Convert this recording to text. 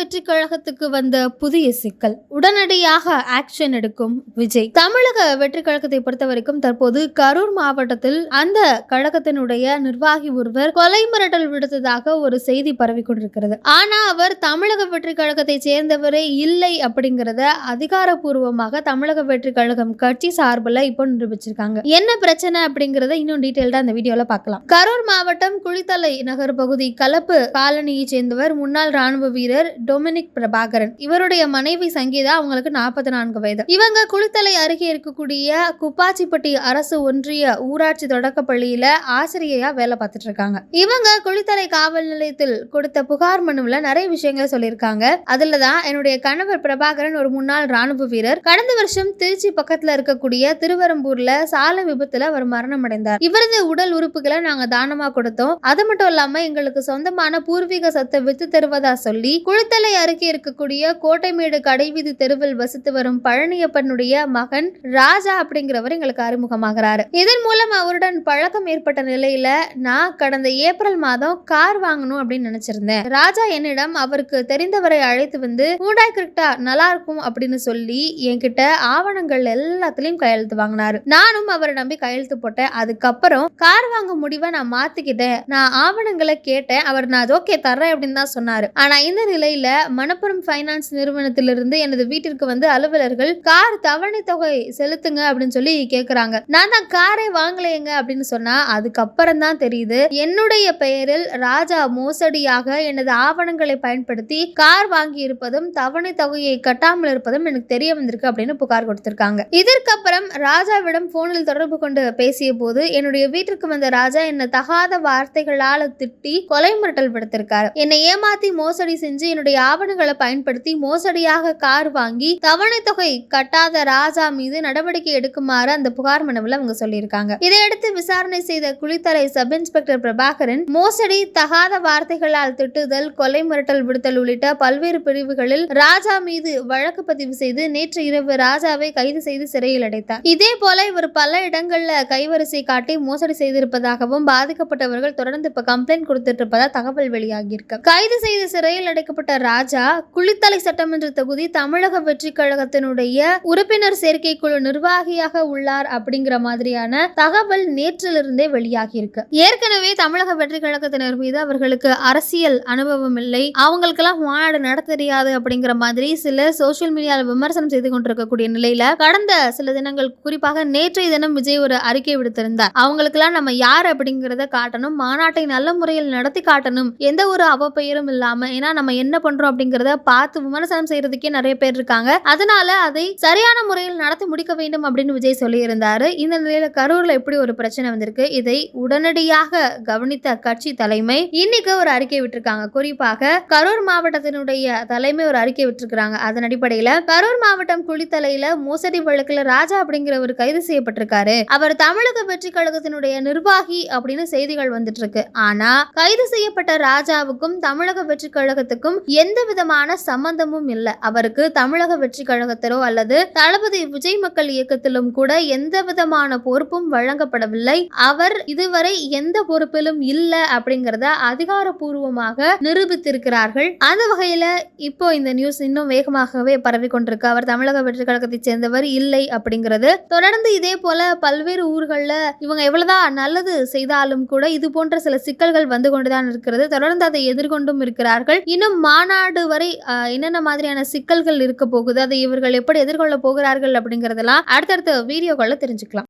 வெற்றி கழகத்துக்கு வந்த புதிய சிக்கல். உடனடியாக ஆக்ஷன் எடுக்கும் விஜய். தமிழக வெற்றி கழகத்தை பொறுத்த வரைக்கும் தற்போது கரூர் மாவட்டத்தில் அந்த கழகத்தினுடைய நிர்வாகி ஒருவர் கொலை மிரட்டல் விடுத்ததாக ஒரு செய்தி பரவி கொண்டிருக்கிறது. ஆனா அவர் தமிழக வெற்றி கழகத்தை சேர்ந்தவரே இல்லை அப்படிங்கறத அதிகாரப்பூர்வமாக தமிழக வெற்றி கழகம் கட்சி சார்பில் இப்போ நிரூபிச்சிருக்காங்க. என்ன பிரச்சனை அப்படிங்கறத இன்னும் டீட்டெயில்டா அந்த வீடியோல பார்க்கலாம். கரூர் மாவட்டம் குளித்தலை நகர் பகுதி கலப்பு காலனியை சேர்ந்தவர் முன்னாள் ராணுவ வீரர் டொமினிக் பிரபாகரன். இவருடைய மனைவி சங்கீதா அவங்களுக்கு நாற்பத்தி நான்கு வயது. இவங்க குளித்தலை அருகே இருக்கக்கூடிய குப்பாச்சிப்பட்டி அரசு ஒன்றிய ஊராட்சி தொடக்க பள்ளியில ஆசிரியையா வேலை பார்த்துட்டு இருக்காங்க. இவங்க குளித்தலை காவல் நிலையத்தில் கொடுத்த புகார் மனுவில் நிறைய விஷயங்கள் சொல்லியிருக்காங்க. அதுல தான் என்னுடைய கணவர் பிரபாகரன் ஒரு முன்னாள் ராணுவ வீரர். கடந்த வருஷம் திருச்சி பக்கத்துல இருக்கக்கூடிய திருவரம்பூர்ல சாலை விபத்துல அவர் மரணம் அடைந்தார் இவரது உடல் உறுப்புகளை நாங்க தானமா கொடுத்தோம். அது மட்டும் இல்லாம எங்களுக்கு சொந்தமான பூர்வீக சொத்தை வித்து தருவதா சொல்லி குளித்தலை அருகே இருக்கக்கூடிய கோட்டைமேடு கடைவீதி தெருவில் வசித்து வரும் பழனியப்பனுடைய மகன் ராஜா அப்படிங்கிறவர் எங்களுக்கு அறிமுகமாகிறாரு. இதன் மூலம் அவருடன் பழக்கம் ஏற்பட்ட நிலையில நான் கடந்த ஏப்ரல் மாதம் கார் வாங்கணும் அப்படின்னு நினைச்சிருந்தேன். ராஜா என்னிடம் அவருக்கு தெரிந்தவரை அழைத்து வந்து ஹூண்டாய் கிரிக்டா நல்லா இருக்கும் அப்படின்னு சொல்லி என்கிட்ட ஆவணங்கள் எல்லாத்துலயும் கையெழுத்து வாங்கினாரு. நானும் அவரை நம்பி கையெழுத்து போட்டேன். அதுக்கப்புறம் கார் வாங்க முடிவை நான் மாத்திக்கிட்டேன். நான் ஆவணங்களை கேட்டேன். அவர் நான் ஓகே தர்றேன் அப்படின்னு தான் சொன்னாரு. ஆனா இந்த நிலையில மணப்புரம் ஃபைனான்ஸ் நிறுவனத்திலிருந்து எனது வீட்டிற்கு வந்து அலுவலர்கள் கார் தவணை தொகை செலுத்துங்க அப்படின்னு சொல்லி கேட்குறாங்க நான் தான் காரை வாங்கலையேங்க அப்படின்னு சொன்னா அதுக்கப்புறம் தான் தெரியுது. என்னுடைய பெயரில் ராஜா மோசடியாக எனது ஆவணங்களை பயன்படுத்தி கார் வாங்கி இருப்பதும் தவணை தொகையை கட்டாமல் இருப்பதும் எனக்கு தெரிய வந்திருக்கு அப்படின்னு புகார் கொடுத்திருக்காங்க. இதற்கப்புறம் ராஜாவிடம் போனில் தொடர்பு கொண்டு பேசிய போது என்னுடைய வீட்டிற்கு வந்த ராஜா என்னை தகாத வார்த்தைகளால் திட்டி கொலை மிரட்டல் விடுத்திருக்காரு. என்னை ஏமாத்தி மோசடி செஞ்சு என்னுடைய ஆவணங்களை பயன்படுத்தி மோசடியாக கார் வாங்கி தவணை தொகை கட்டாத ராஜா மீது நடவடிக்கை எடுக்குமாறு அந்த புகார் மனுவில் அவங்க சொல்லியிருக்காங்க. இதையடுத்து விசாரணை செய்த குளித்தலை சப் இன்ஸ்பெக்டர் பிரபாகரன் மோசடி தகாத வார்த்தைகளால் திட்டுதல் கொலை மிரட்டல் விடுத்தல் உள்ளிட்ட பல்வேறு பிரிவுகளில் ராஜா மீது வழக்கு பதிவு செய்து நேற்று இரவு ராஜாவை கைது செய்து சிறையில் அடைத்தார். இதே போல இவர் பல இடங்கள்ல கைவரிசை காட்டி மோசடி செய்திருப்பதாகவும் பாதிக்கப்பட்டவர்கள் தொடர்ந்து இப்ப கம்ப்ளைண்ட் கொடுத்துட்டு இருப்பதா தகவல் வெளியாகியிருக்கு. கைது செய்து சிறையில் அடைக்கப்பட்ட ராஜா குளித்தலை சட்டமன்ற தொகுதி தமிழக வெற்றி கழகத்தினுடைய உறுப்பினர் சேர்க்கை குழு நிர்வாகியாக உள்ளார் அப்படிங்கிற மாதிரியான தகவல் நேற்றிலிருந்தே வெளியாகி இருக்கு ஏற்கனவே தமிழக வெற்றி கழகத்தினர் மீது அவர்களுக்கு அரசியல் அனுபவம் இல்லை. அவங்களுக்கெல்லாம் மாநாடு நடத்த தெரியாது அப்படிங்கிற மாதிரி சில சோசியல் மீடியாவில் விமர்சனம் செய்து கொண்டிருக்கக்கூடிய நிலையில கடந்த சில தினங்கள் குறிப்பாக நேற்றைய தினம் விஜய் ஒரு அறிக்கை விடுத்திருந்தார். அவங்களுக்கெல்லாம் நம்ம யார் அப்படிங்கிறத காட்டணும். மாநாட்டை நல்ல முறையில் நடத்தி காட்டணும். எந்த ஒரு அவப்பெயரும் இல்லாம ஏன்னா நம்ம என்ன பண்றோம் அப்படிங்கறத பார்த்து விமர்சனம் செய்யறதுக்கே நிறைய பேர் இருக்காங்க. அதனால அதை சரியான முறையில் நடத்தி முடிக்க வேண்டும் அப்படின்னு விஜய் சொல்லியிருந்தாரு. இந்த நிலையில கரூர்ல எப்படி ஒரு பிரச்சனை வந்திருக்கு? இதை உடனடியாக கவனித்த கட்சி தலைமை இன்னைக்கு ஒரு அறிக்கை விட்டுருக்காங்க. குறிப்பாக கரூர் மாவட்டத்தினுடைய தலைமை ஒரு அறிக்கை விட்டுருக்காங்க அதன் அடிப்படையில கரூர் மாவட்டம் குளித்தலையில மோசடி வழக்குல ராஜா அப்படிங்கிறவர் கைது செய்யப்பட்டிருக்காரு. அவர் தமிழக வெற்றி கழகத்தினுடைய நிர்வாகி அப்படின்னு செய்திகள் வந்துட்டு இருக்கு. ஆனா கைது செய்யப்பட்ட ராஜாவுக்கும் தமிழக வெற்றி கழகத்துக்கும் எந்த விதமான சம்பந்தமும் இல்லை. அவருக்கு தமிழக வெற்றி கழகத்திலோ அல்லது தளபதி விஜய் மக்கள் இயக்கத்திலும் கூட எந்த விதமான பொறுப்பும் வழங்கப்படவில்லை. அவர் இதுவரை எந்த பொறுப்பிலும் இல்லை அப்படிங்கறத அதிகாரப்பூர்வமாக நிரூபித்திருக்கிறார்கள். அந்த வகையில இப்போ இந்த நியூஸ் இன்னும் வேகமாகவே பரவி கொண்டிருக்கு அவர் தமிழக வெற்றி கழகத்தை சேர்ந்தவர் இல்லை அப்படிங்கிறது. தொடர்ந்து இதே போல பல்வேறு ஊர்களில் இவங்க எவ்வளவுதான் நல்லது செய்தாலும் கூட இது போன்ற சில சிக்கல்கள் வந்து கொண்டுதான் இருக்கிறது. தொடர்ந்து அதை எதிர்கொண்டும் இருக்கிறார்கள். இன்னும் மாநாடு வரை என்னென்ன மாதிரியான சிக்கல்கள் இருக்க போகுது அதை இவர்கள் எப்படி எதிர்கொள்ள போகிறார்கள் அப்படிங்கறதெல்லாம் அடுத்தடுத்த வீடியோக்களில் தெரிஞ்சுக்கலாம்.